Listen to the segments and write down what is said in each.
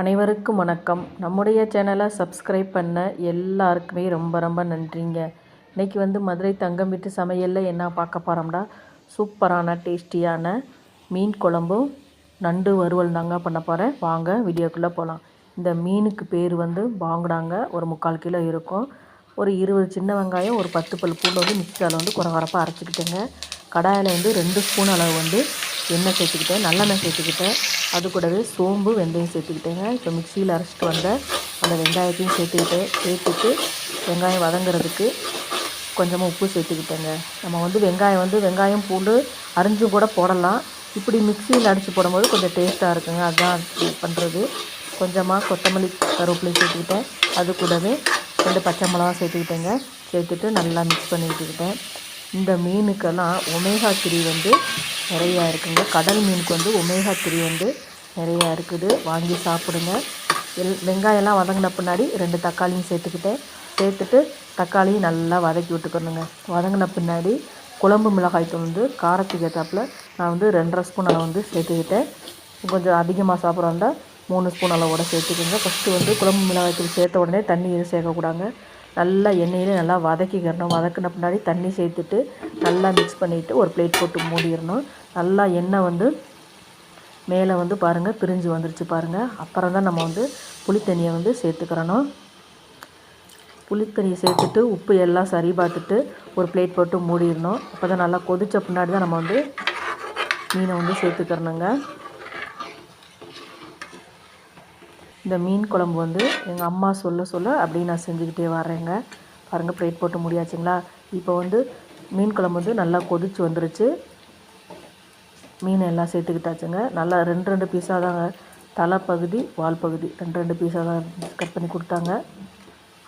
அனைவருக்கும் வணக்கம். நம்முடைய சேனலை சப்ஸ்கிரைப் பண்ண எல்லாருக்குமே ரொம்ப ரொம்ப நன்றிங்க. இன்றைக்கி வந்து மதுரை தங்கம் வீட்டு சமையலில் என்ன பார்க்க போகிறோம்டா சூப்பரான டேஸ்டியான மீன் குழம்பும் நண்டு வறுவல் தாங்க பண்ண போகிறேன் வாங்க வீடியோக்குள்ளே போகலாம் இந்த மீனுக்கு பேர் வந்து வாங்கினாங்க ஒரு முக்கால் கிலோ இருக்கும். ஒரு இருபது சின்ன வெங்காயம் ஒரு பத்து பல் பூண்டு வந்து மிக்சியில் வந்து குறகுறப்பாக அரைச்சிக்கிட்டேங்க. கடாயில் வந்து ரெண்டு ஸ்பூன் அளவு வந்து எண்ணெய் சேர்த்துக்கிட்டேன் நல்லெண்ணெய் சேர்த்துக்கிட்டேன். அது கூடவே சோம்பு வெந்தயம் சேர்த்துக்கிட்டேங்க. இப்போ மிக்சியில் அரைச்சிட்டு வந்த அந்த வெங்காயத்தையும் சேர்த்துக்கிட்டேன் சேர்த்துட்டு வெங்காயம் வதங்குறதுக்கு கொஞ்சமாக உப்பு சேர்த்துக்கிட்டேங்க. நம்ம வந்து வெங்காயம் வந்து வெங்காயம் பூண்டு அரிஞ்சும் கூட போடலாம். இப்படி மிக்சியில் அடித்து போடும்போது கொஞ்சம் டேஸ்ட்டாக இருக்குங்க. அதுதான் பண்ணுறது கொஞ்சமாக கொத்தமல்லி கருவேப்பிலையும் சேர்த்துக்கிட்டேன். அது கூடவே ரெண்டு பச்சை மிளகா சேர்த்துக்கிட்டேங்க. சேர்த்துட்டு நல்லா மிக்ஸ் பண்ணி விட்டுக்கிட்டேன் இந்த மீனுக்கெல்லாம் ஒமேகா த்ரீ வந்து நிறையா இருக்குங்க. கடல் மீனுக்கு வந்து ஒமேகா த்ரீ வந்து நிறையா இருக்குது. வாங்கி சாப்பிடுங்க. எல் வெங்காயம்லாம் வதங்கின பின்னாடி ரெண்டு தக்காளியும் சேர்த்துக்கிட்டேன். சேர்த்துட்டு தக்காளியும் நல்லா வதக்கி விட்டுக்கணுங்க. வதங்கின பின்னாடி குழம்பு மிளகாய் தூள் வந்து காரத்துக்கு ஏற்றாப்புல நான் வந்து ரெண்டரை ஸ்பூன் அளவு வந்து சேர்த்துக்கிட்டேன். கொஞ்சம் அதிகமாக சாப்பிட்றாண்டா மூணு ஸ்பூன் அளவோட சேர்த்துக்கோங்க. ஃபஸ்ட்டு வந்து குழம்பு மிளகாய் தூள் சேர்த்த உடனே தண்ணி எதுவும் சேர்க்கக்கூடாங்க நல்லா எண்ணெயிலே நல்லா வதக்கிக்கிறணும் வதக்கின பின்னாடி தண்ணி சேர்த்துட்டு நல்லா மிக்ஸ் பண்ணிவிட்டு ஒரு பிளேட் போட்டு மூடிடணும். நல்லா எண்ணெய் வந்து மேலே வந்து பாருங்கள் பிரிஞ்சு வந்துருச்சு பாருங்கள் அப்புறம் தான் நம்ம வந்து புளித்தண்ணியை வந்து சேர்த்துக்கிறணும். புளித்தண்ணியை சேர்த்துட்டு உப்பு எல்லாம் சரி பார்த்துட்டு ஒரு பிளேட் போட்டு மூடிடணும். அப்போ தான் நல்லா கொதித்த பின்னாடி தான் நம்ம வந்து மீனை வந்து சேர்த்துக்கிறணுங்க. இந்த மீன் குழம்பு வந்து எங்கள் அம்மா சொல்ல சொல்ல அப்படியே நான் செஞ்சுக்கிட்டே வரேங்க பாருங்கள் ப்ளேட் போட்டு முடியாச்சுங்களா? இப்போ வந்து மீன் குழம்பு வந்து நல்லா கொதிச்சு வந்துருச்சு. மீன் எல்லாம் சேர்த்துக்கிட்டாச்சுங்க. நல்லா ரெண்டு ரெண்டு பீஸாக தாங்க தலை பகுதி வால் பகுதி ரெண்டு ரெண்டு பீஸாக தான் கட் பண்ணி கொடுத்தாங்க.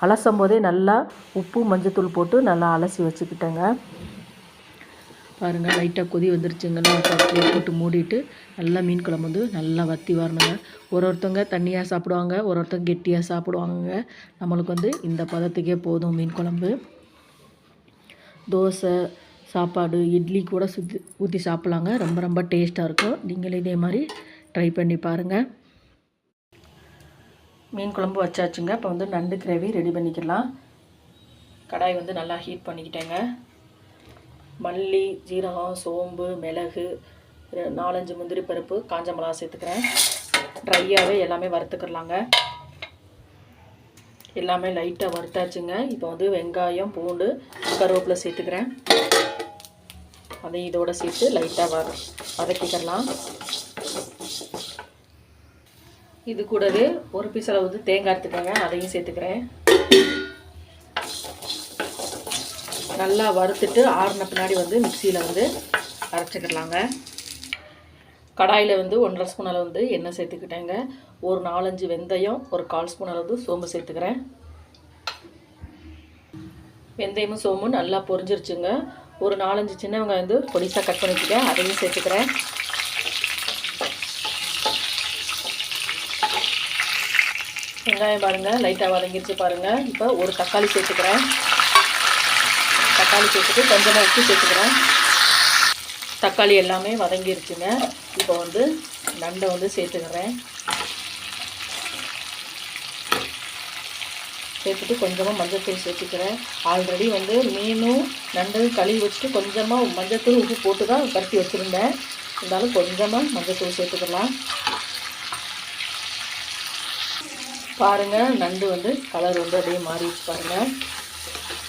அலசும் போதே நல்லா உப்பு மஞ்சத்தூள் போட்டு நல்லா அலசி வச்சுக்கிட்டேங்க. பாருங்கள் லைட்டாக கொதி வந்துருச்சுங்கன்னா அப்படியே போட்டு மூடிட்டு நல்லா மீன் குழம்பு வந்து நல்லா வத்தி வரணுங்க. ஒரு ஒருத்தவங்க தண்ணியாக சாப்பிடுவாங்க ஒரு ஒருத்தவங்க கெட்டியாக சாப்பிடுவாங்க நம்மளுக்கு வந்து இந்த பதத்துக்கே போதும் மீன் குழம்பு. தோசை சாப்பாடு இட்லி கூட சுற்றி ஊற்றி சாப்பிட்லாங்க. ரொம்ப ரொம்ப டேஸ்ட்டாக இருக்கும். நீங்களும் இதே மாதிரி ட்ரை பண்ணி பாருங்கள் மீன் குழம்பு வச்சாச்சுங்க. இப்போ வந்து நண்டு கிரேவி ரெடி பண்ணிக்கலாம். கடாய் வந்து நல்லா ஹீட் பண்ணிக்கிட்டேங்க. மல்லி ஜீரகம் சோம்பு மிளகு நாலஞ்சு முந்திரி பருப்பு காஞ்ச மிளகா சேர்த்துக்கிறேன். ட்ரையாகவே எல்லாமே வறுத்துக்கிறலாங்க. எல்லாமே லைட்டாக வறுத்தாச்சுங்க. இப்போ வந்து வெங்காயம் பூண்டு கருவேப்பிலை சேர்த்துக்கிறேன். அதையும் இதோட சேர்த்து லைட்டாக வ வதக்கிக்கிறலாம் இது கூடவே ஒரு பீஸ் அளவு வந்து தேங்காய் எடுத்துக்கோங்க. அதையும் சேர்த்துக்கிறேன். நல்லா வறுத்துட்டு ஆறின பின்னாடி வந்து மிக்சியில் வந்து அரைச்சிக்கிடலாங்க கடாயில் வந்து ஒன்றரை ஸ்பூன் அளவு வந்து எண்ணெய் சேர்த்துக்கிட்டேங்க. ஒரு நாலஞ்சு வெந்தயம் ஒரு கால் ஸ்பூன் அளவு சோம்பு சேர்த்துக்கிறேன். வெந்தயமும் சோமும் நல்லா பொரிஞ்சிருச்சுங்க. ஒரு நாலஞ்சு சின்ன வெங்காயம் வந்து பொடிசாக கட் பண்ணிக்கிட்டேன். அதையும் சேர்த்துக்கிறேன். வெங்காயம் பாருங்கள் லைட்டாக வதங்கிருச்சு பாருங்கள் இப்போ ஒரு தக்காளி சேர்த்துக்கிறேன். தக்காளி சேர்த்துட்டு கொஞ்சமாக உப்பு சேர்த்துக்கிறேன். தக்காளி எல்லாமே வதங்கிருச்சுங்க. இப்போ வந்து நண்டை வந்து சேர்த்துக்கிறேன். சேர்த்துட்டு கொஞ்சமாக மஞ்சத்தூள் சேர்த்துக்கிறேன். ஆல்ரெடி வந்து மீனும் நண்டும் கழுவி வச்சுட்டு கொஞ்சமாக மஞ்சத்தூள் உப்பு போட்டு தான் பருத்தி வச்சுருந்தேன். இருந்தாலும் கொஞ்சமாக மஞ்சத்தூள் சேர்த்துக்கலாம். பாருங்கள் நண்டு வந்து கலர் வந்து அப்படியே மாறிடுச்சு பாருங்கள்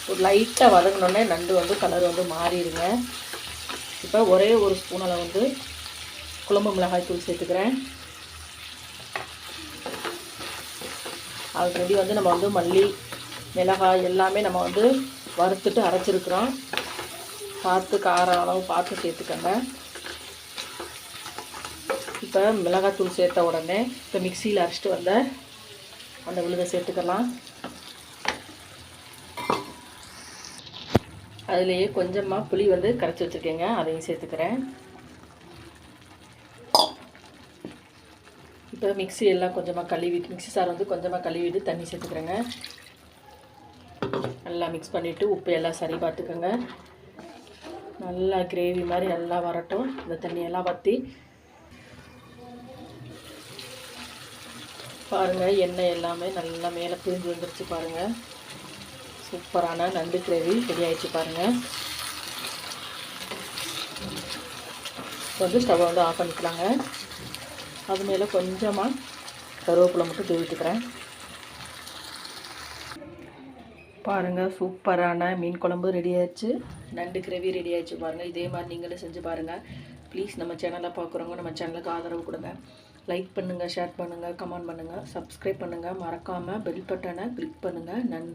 ஒரு லைட்டாக வதங்கினோடனே நண்டு வந்து கலர் வந்து மாறிடுங்க. இப்போ ஒரே ஒரு ஸ்பூன் அளவு வந்து குழம்பு மிளகாய் தூள் சேர்த்துக்கிறேன். ஆல்ரெடி வந்து நம்ம வந்து மல்லி மிளகாய் எல்லாமே நம்ம வந்து வறுத்துட்டு அரைச்சிருக்கிறோம். பார்த்து காரம் அளவு பார்த்து சேர்த்துக்கோங்க. இப்போ மிளகாத்தூள் சேர்த்த உடனே இப்போ மிக்சியில் அரைச்சிட்டு வந்த அந்த விழுதை சேர்த்துக்கலாம். அதுலேயே கொஞ்சமாக புளி வந்து கரைச்சி வச்சுருக்கேங்க. அதையும் சேர்த்துக்கிறேன். இப்போ மிக்ஸி எல்லாம் கொஞ்சமாக கழுவிட்டு மிக்சி சார் வந்து கொஞ்சமாக கழுவிட்டு தண்ணி சேர்த்துக்கிறேங்க. நல்லா மிக்ஸ் பண்ணிவிட்டு உப்பு எல்லாம் சரி பார்த்துக்கோங்க. நல்லா கிரேவி மாதிரி நல்லா வரட்டும். இந்த தண்ணியெல்லாம் வற்றி பாருங்கள் எண்ணெய் எல்லாமே நல்லா மேலே பிரிஞ்சு வந்துருச்சு பாருங்கள் சூப்பரான நண்டு கிரேவி ரெடி ஆகிடுச்சு பாருங்கள் வந்து ஸ்டவ்வை வந்து ஆஃப் பண்ணிக்கலாங்க. அது மேலே கொஞ்சமாக கருவேப்பிலை மட்டும் தூவிட்டுக்கிறேன் பாருங்கள் சூப்பரான மீன் குழம்பு ரெடி ஆயிடுச்சு. நண்டு கிரேவி ரெடி ஆயிடுச்சு பாருங்கள் இதே மாதிரி நீங்களும் செஞ்சு பாருங்கள் ப்ளீஸ் நம்ம சேனலை பார்க்குறவங்க நம்ம சேனலுக்கு ஆதரவு கொடுங்க. லைக் பண்ணுங்கள் ஷேர் பண்ணுங்கள் கமெண்ட் பண்ணுங்கள் சப்ஸ்கிரைப் பண்ணுங்கள் மறக்காமல் பெல் பட்டனை கிளிக் பண்ணுங்கள் நன்றி.